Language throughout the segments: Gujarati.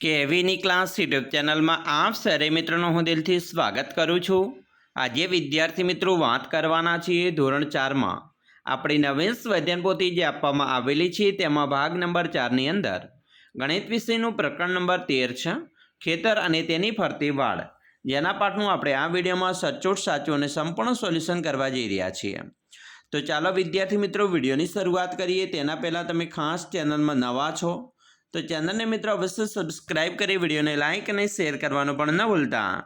કેવીની ક્લાસ યુટ્યુબ ચેનલમાં આપ સરે મિત્રોનું હું દિલથી સ્વાગત કરું છું. આજે વિદ્યાર્થી મિત્રો વાત કરવાના છીએ ધોરણ ચારમાં. આપણી નવીન સ્વધ્યાન જે આપવામાં આવેલી છે તેમાં ભાગ નંબર ચારની અંદર. ગણિત વિષયનું પ્રકરણ નંબર તેર છે, ખેતર અને તેની ફરતી વાડ જેના પાઠનું આપણે આ વિડીયોમાં સચોટ, સાચું અને સંપૂર્ણ સોલ્યુશન કરવા જઈ રહ્યા છીએ. તો ચાલો વિદ્યાર્થી મિત્રો વિડીયોની શરૂઆત કરીએ. તેના પહેલાં તમે ખાસ ચેનલમાં નવા છો તો ચેનલને મિત્રો અવશ્ય સબસ્ક્રાઇબ કરી, વિડીયોને લાઇક અને શેર કરવાનું પણ ન ભૂલતા.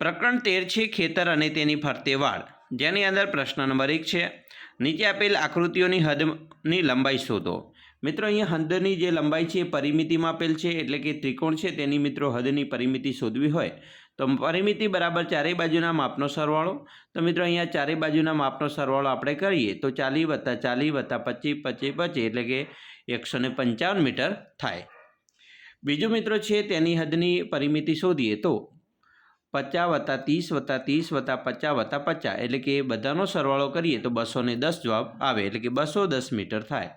પ્રકરણ તેર છે, ખેતર અને તેની ફરતે વાળ. જેની અંદર પ્રશ્ન નંબર એક છે, નીચે આપેલ આકૃતિઓની હદની લંબાઈ શોધો. મિત્રો અહીંયા હદની જે લંબાઈ છે એ પરિમિતિમાં આપેલ છે, એટલે કે ત્રિકોણ છે, તેની મિત્રો હદની પરિમિતિ શોધવી હોય, તો પરિમિતિ બરાબર ચારેય બાજુના માપનો સરવાળો. તો મિત્રો અહીંયા ચારેય બાજુના માપનો સરવાળો આપણે કરીએ, તો ચાલી વત્તા ચાલી વત્તા પચીસ પચીસ પચીસ, એટલે કે એકસો ને પંચાવન મીટર થાય. બીજો મિત્રો છે તેની હદની પરિમિતિ શોધીએ તો પચાસ વત્તા ત્રીસ વત્તા ત્રીસ વત્તા પચાસ વત્તા પચાસ એટલે કે બધાનો સરવાળો કરીએ તો બસો ને દસ જવાબ આવે એટલે કે બસો દસ મીટર થાય.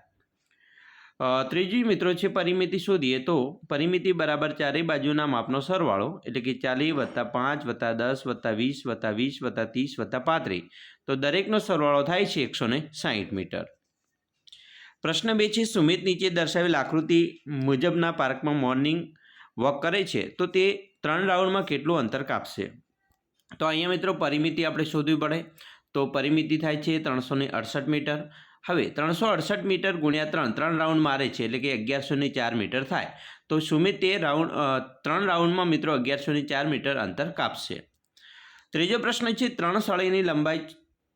ત્રીજી મિત્રો છે પરિમિતિ શોધીએ તો પરિમિતિ બરાબર ચારેય બાજુના માપનો સરવાળો એટલે કે ચાલીસ વત્તા પાંચ વત્તા દસ વત્તા વીસ વત્તા વીસ વત્તા ત્રીસ વત્તા પાંત્રીસ. તો દરેકનો સરવાળો થાય છે એકસો ને સાહીઠ મીટર. પ્રશ્ન બે છે, સુમિત નીચે દર્શાવેલ આકૃતિ મુજબના પાર્કમાં મોર્નિંગ વોક કરે છે, તો તે ત્રણ રાઉન્ડમાં કેટલું અંતર કાપશે? તો અહીંયા મિત્રો પરિમિતિ આપણે શોધવી પડે. તો પરિમિતિ થાય છે ત્રણસો અડસઠ મીટર. હવે ત્રણસો અડસઠ મીટર ગુણ્યા ત્રણ ત્રણ રાઉન્ડ મારે છે, એટલે કે અગિયારસો ચાર મીટર થાય. તો સુમિત તે રાઉન્ડ ત્રણ રાઉન્ડમાં મિત્રો અગિયારસો ચાર મીટર અંતર કાપશે. ત્રીજો પ્રશ્ન છે, ત્રણ સળીની લંબાઈ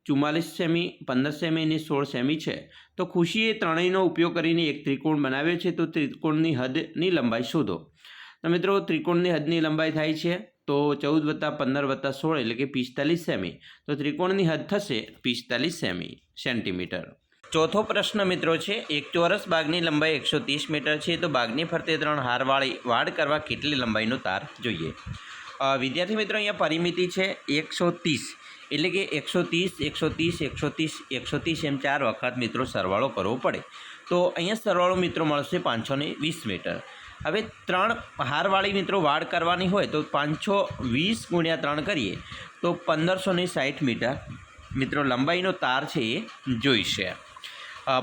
ચુમ્માલીસ સેમી, પંદર સેમી અને સોળ સેમી છે. તો ખુશીએ ત્રણેયનો ઉપયોગ કરીને એક ત્રિકોણ બનાવ્યો છે, તો ત્રિકોણની હદની લંબાઈ શોધો. તો મિત્રો, ત્રિકોણની હદની લંબાઈ થાય છે, તો ચૌદ વત્તા પંદર વત્તા સોળ એટલે કે પિસ્તાલીસ સેમી. તો ત્રિકોણની હદ થશે પિસ્તાલીસ સેમી સેન્ટીમીટર. ચોથો પ્રશ્ન મિત્રો છે, એક ચોરસ બાગની લંબાઈ એકસો મીટર છે, તો બાગની ફરતે ત્રણ હારવાળી વાડ કરવા કેટલી લંબાઈનો તાર જોઈએ? વિદ્યાર્થી મિત્રો અહીંયા પરિમિતિ છે એકસો ત્રીસ. એટલે કે એકસો ત્રીસ એકસો ત્રીસ એકસો ત્રીસ એકસો ત્રીસ એમ ચાર વખત મિત્રો સરવાળો કરવો પડે. તો અહીંયા સરવાળો મિત્રો મળશે પાંચસો ને વીસ મીટર. હવે ત્રણ હારવાળી મિત્રો વાડ કરવાની હોય તો પાંચસો વીસ ગુણ્યા ત્રણ કરીએ તો પંદરસો સાઠ મીટર. મિત્રો લંબાઈનો તાર છે એ જોઈશે.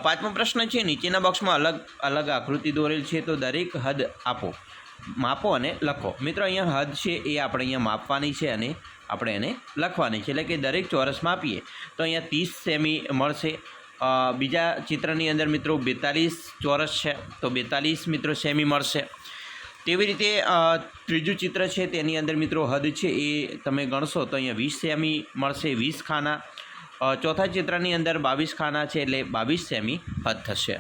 પાંચમો પ્રશ્ન છે નીચેના બોક્સમાં અલગ અલગ આકૃતિ દોરેલ છે તો દરેક હદ આપો. માપો અને લખો. મિત્રો, અહીંયા હદ છે એ આપણે અહીંયા માપવાની છે અને આપણે એને લખવાની છે. એટલે કે દરેક ચોરસ માપીએ. તો અહીંયા ત્રીસ સેમી મળશે. બીજા ચિત્રની અંદર મિત્રો બેતાલીસ ચોરસ છે. તો બેતાલીસ મિત્રો સેમી મળશે. તેવી રીતે ત્રીજું ચિત્ર છે તેની અંદર મિત્રો હદ છે એ તમે ગણશો તો અહીંયા વીસ સેમી મળશે. વીસ ખાના. ચોથા ચિત્રની અંદર બાવીસ ખાના છે એટલે બાવીસ સેમી હદ થશે.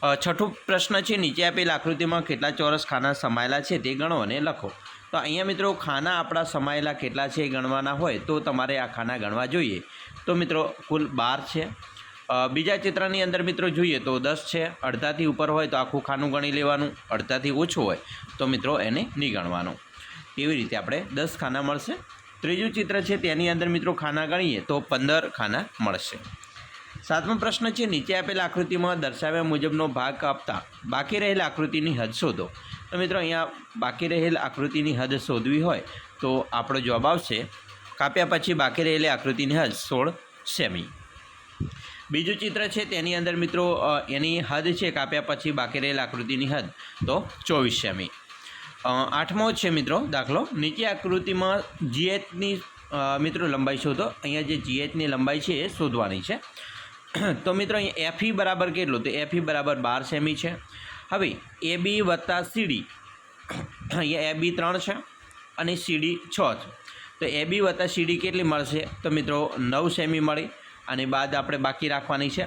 છઠ્ઠો પ્રશ્ન છે, નીચે આપેલ આકૃતિમાં કેટલા ચોરસ ખાના સમાયેલા છે તે ગણો અને લખો. તો અહીંયા મિત્રો ખાના આપણા સમાયેલા કેટલા છે એ ગણવાના હોય તો તમારે આ ખાના ગણવા જોઈએ. તો મિત્રો કુલ બાર છે. બીજા ચિત્રની અંદર મિત્રો જોઈએ તો દસ છે. અડધાથી ઉપર હોય તો આખું ખાનું ગણી લેવાનું. અડધાથી ઓછું હોય તો મિત્રો એને નહીં ગણવાનું. એવી રીતે આપણે દસ ખાના મળશે. ત્રીજું ચિત્ર છે તેની અંદર મિત્રો ખાના ગણીએ તો પંદર ખાના મળશે. સાતમો પ્રશ્ન છે, નીચે આપેલ આકૃતિમાં દર્શાવ્યા મુજબનો ભાગ કાપતા બાકી રહેલ આકૃતિની હદ શોધો. તો મિત્રો, અહીંયા બાકી રહેલ આકૃતિની હદ શોધવી હોય તો આપણો જવાબ આવશે, કાપ્યા પછી બાકી રહેલી આકૃતિની હદ સોળ સેમી. બીજું ચિત્ર છે, તેની અંદર મિત્રો એની હદ છે, કાપ્યા પછી બાકી રહેલ આકૃતિની હદ, તો ચોવીસ સેમી. આઠમો છે મિત્રો, દાખલો. નીચે આકૃતિમાં જીએચની મિત્રો લંબાઈ શોધો. અહીંયા જે જીએચની લંબાઈ છે, એ શોધવાની છે. તો મિત્રો અહીંયા એફઈ બરાબર કેટલું? તો એફઈ બરાબર બાર સેમી છે. હવે એ બી વત્તા સીડી અહીંયા એ બી ત્રણ છે અને સીડી છ છે. તો એ બી વત્તા સીડી કેટલી મળશે? તો મિત્રો નવ સેમી મળી અને બાદ આપણે બાકી રાખવાની છે.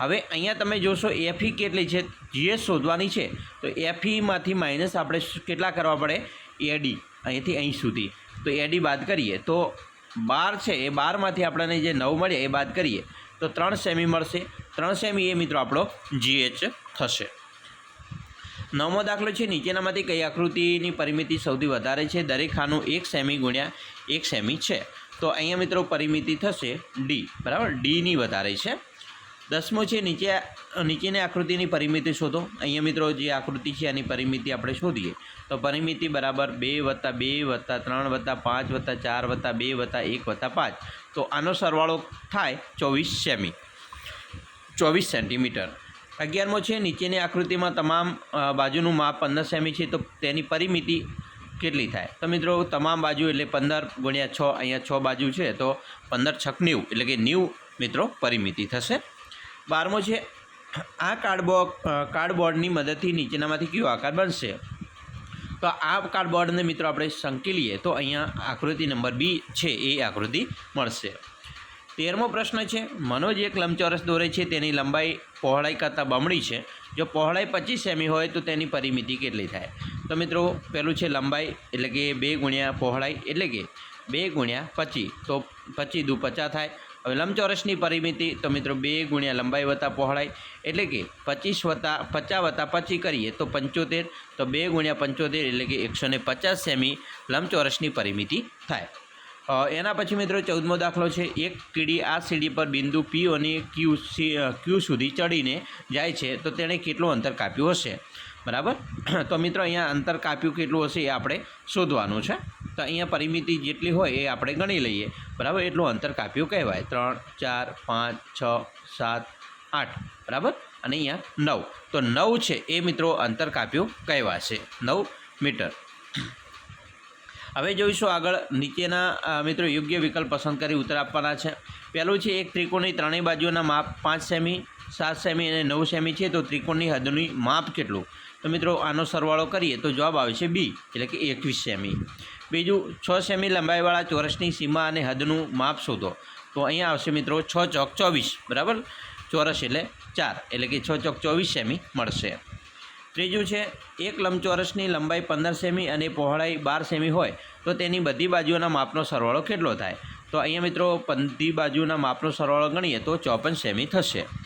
હવે અહીંયા તમે જોશો એફઈ કેટલી છે? જે શોધવાની છે. તો એફઈમાંથી માઇનસ આપણે કેટલા કરવા પડે? એડી અહીંથી અહીં સુધી. તો એડી બાદ કરીએ. તો બાર છે. એ બારમાંથી આપણને જે નવ મળે એ બાદ કરીએ. તો ત્રણ સેમી મળશે. ત્રણ સેમી એ મિત્રો આપણો જીએચ થશે. નવમો દાખલો છે, નીચેનામાંથી કઈ આકૃતિની પરિમિતિ સૌથી વધારે છે? દરેક ખાનું એક સેમી ગુણ્યા એક સેમી છે. તો અહીંયા મિત્રો પરિમિતિ થશે ડી બરાબર? ડીની વધારે છે. દસમો છે, નીચે, નીચેની આકૃતિની પરિમિતિ શોધો. અહીંયા મિત્રો જે આકૃતિ છે એની પરિમિતિ આપણે શોધીએ. તો પરિમિતિ બરાબર બે વત્તા બે વત્તા ત્રણ વત્તા પાંચ વત્તા ચાર વત્તા બે વત્તા એક વત્તા પાંચ. તો આનો સરવાળો થાય ચોવીસ સેમી. ચોવીસ સેન્ટીમીટર. અગિયારમો છે, નીચેની આકૃતિમાં તમામ બાજુનું માપ પંદર સેમી છે, તો તેની પરિમિતિ કેટલી થાય? તો મિત્રો, તમામ બાજુ એટલે પંદર ગુણ્યા છ અહીંયા છ બાજુ છે, તો પંદર છક નેવું. એટલે કે નેવું મિત્રો, પરિમિતિ થશે. બારમો છે, આ કાર્ડબો કાર્ડબોર્ડની મદદથી નીચેનામાંથી કયો આકાર બનશે? તો આ કાર્ડબોર્ડને મિત્રો આપણે સંકેલીએ તો અહીંયા આકૃતિ નંબર બી છે, એ આકૃતિ મળશે. તેરમો પ્રશ્ન છે, મનોજ એક લંબચોરસ દોરે છે, તેની લંબાઈ પહોળાઈ કરતાં બમણી છે. જો પહોળાઈ પચીસ સેમી હોય તો તેની પરિમિતિ કેટલી થાય? તો મિત્રો પહેલું છે લંબાઈ, એટલે કે બે ગુણ્યા પહોળાઈ, એટલે કે બે ગુણ્યા પચીસ તો પચીસ દુ પચાસ થાય. હવે લંબચોરસની પરિમિતિ તો મિત્રો બે ગુણ્યા લંબાઈ વત્તા પહોળાઈ એટલે કે પચીસ વત્તા પચાસ વત્તા પચી કરીએ તો પંચોતેર, તો બે ગુણ્યા પંચોતેર એટલે કે એકસો ને પચાસ સેમી લંબચોરસની પરિમિતિ થાય. એના પછી મિત્રો ચૌદમો દાખલો છે. એક કીડી આ સીડી પર બિંદુ પી અને ક્યુ ક્યુ સુધી ચડીને જાય છે, તો તેણે કેટલું અંતર કાપ્યું હશે? બરાબર? તો મિત્રો અહીંયા અંતર કાપ્યું કેટલું હશે એ આપણે શોધવાનું છે. તો અહીંયા પરિમિતિ જેટલી હોય એ આપણે ગણી લઈએ. બરાબર? એટલું અંતર કાપ્યું કહેવાય. ત્રણ, ચાર, પાંચ, છ, સાત, આઠ. બરાબર? અને અહીંયા નવ. તો નવ છે એ મિત્રો અંતર કાપ્યું કહેવાશે. નવ મીટર. હવે જોઈશું આગળ નીચેના મિત્રો યોગ્ય વિકલ્પ પસંદ કરી ઉત્તર આપવાના છે. પહેલું છે એક ત્રિકોણની ત્રણેય બાજુના માપ પાંચ સેમી સાત સેમી અને નવ સેમી છે, તો ત્રિકોણની હદનું માપ કેટલું? તો મિત્રો, આનો સરવાળો કરીએ તો જવાબ આવે છે બી એટલે કે એકવીસ સેમી. બીજું, છ સેમી લંબાઈવાળા ચોરસની સીમા અને હદનું માપ શોધો. તો અહીંયા આવશે મિત્રો, છ ચોક ચોવીસ, બરાબર? ચોરસ એટલે ચાર, એટલે કે છ ચોક ચોવીસ સેમી મળશે. ત્રીજું છે, એક લંબચોરસની લંબાઈ પંદર સેમી અને પહોળાઈ બાર સેમી હોય, તો તેની બધી બાજુઓના માપનો સરવાળો કેટલો થાય? તો અહીંયા મિત્રો, બધી બાજુના માપનો સરવાળો ગણીએ તો ચોપન સેમી થશે.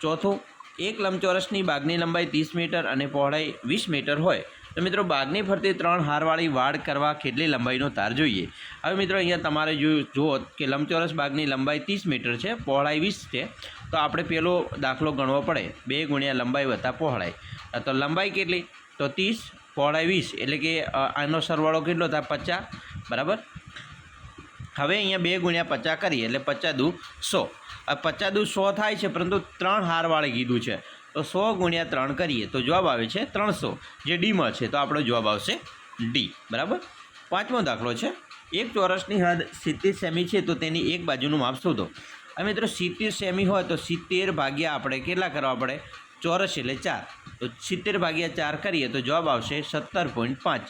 ચોથું, એક લંબચોરસની બાગની લંબાઈ ત્રીસ મીટર અને પહોળાઈ વીસ મીટર હોય. તો મિત્રો, બાગની ફરતે ત્રણ હારવાળી વાડ કરવા કેટલી લંબાઈનો તાર જોઈએ? હવે મિત્રો, અહીંયા તમારે જુઓ કે લંબચોરસ બાગની લંબાઈ ત્રીસ મીટર છે, પહોળાઈ વીસ છે. તો આપણે પેલો દાખલો ગણવો પડે. બે ગુણ્યા લંબાઈ વત્તા પહોળાઈ. તો લંબાઈ કેટલી? તો ત્રીસ, પહોળાઈ વીસ. એટલે કે આનો સરવાળો કેટલો થાય પચાસ. બરાબર? હવે અહીંયા બે ગુણ્યા પચાસ કરીએ, એટલે પચાસ દુ સો. પચાસ દુ સો થાય છે, પરંતુ ત્રણ હારવાળે કીધું છે. તો સો ગુણ્યા ત્રણ કરીએ, તો જવાબ આવે છે ત્રણસો, જે ડીમાં છે, તો આપણો જવાબ આવશે ડી. બરાબર? પાંચમો દાખલો છે. એક ચોરસની હદ સિત્તેર સેમી છે, તો તેની એક બાજુનું માપ શોધો. હવે મિત્રો સિત્તેર સેમી હોય, તો સિત્તેર ભાગ્યા આપણે કેટલા કરવા પડે? ચોરસ એટલે ચાર. તો સિત્તેર ભાગ્યા ચાર કરીએ, તો જવાબ આવશે સત્તર પોઈન્ટ પાંચ.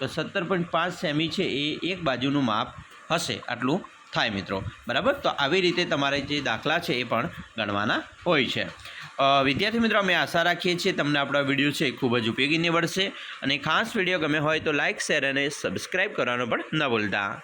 તો સત્તર પોઈન્ટ પાંચ સેમી છે, એ એક બાજુનું માપ હશે. આટલું થાય મિત્રો. બરાબર? તો આવી રીતે તમારે જે દાખલા છે એ પણ ગણવાના હોય છે. વિદ્યાર્થી મિત્રો, અમે આશા રાખીએ છીએ તમને આપણો વીડિયો છે ખૂબ જ ઉપયોગી નીવડશે. અને ખાસ વીડિયો ગમે હોય તો લાઇક શેર અને સબસ્ક્રાઈબ કરવાનું પણ ન ભૂલતા.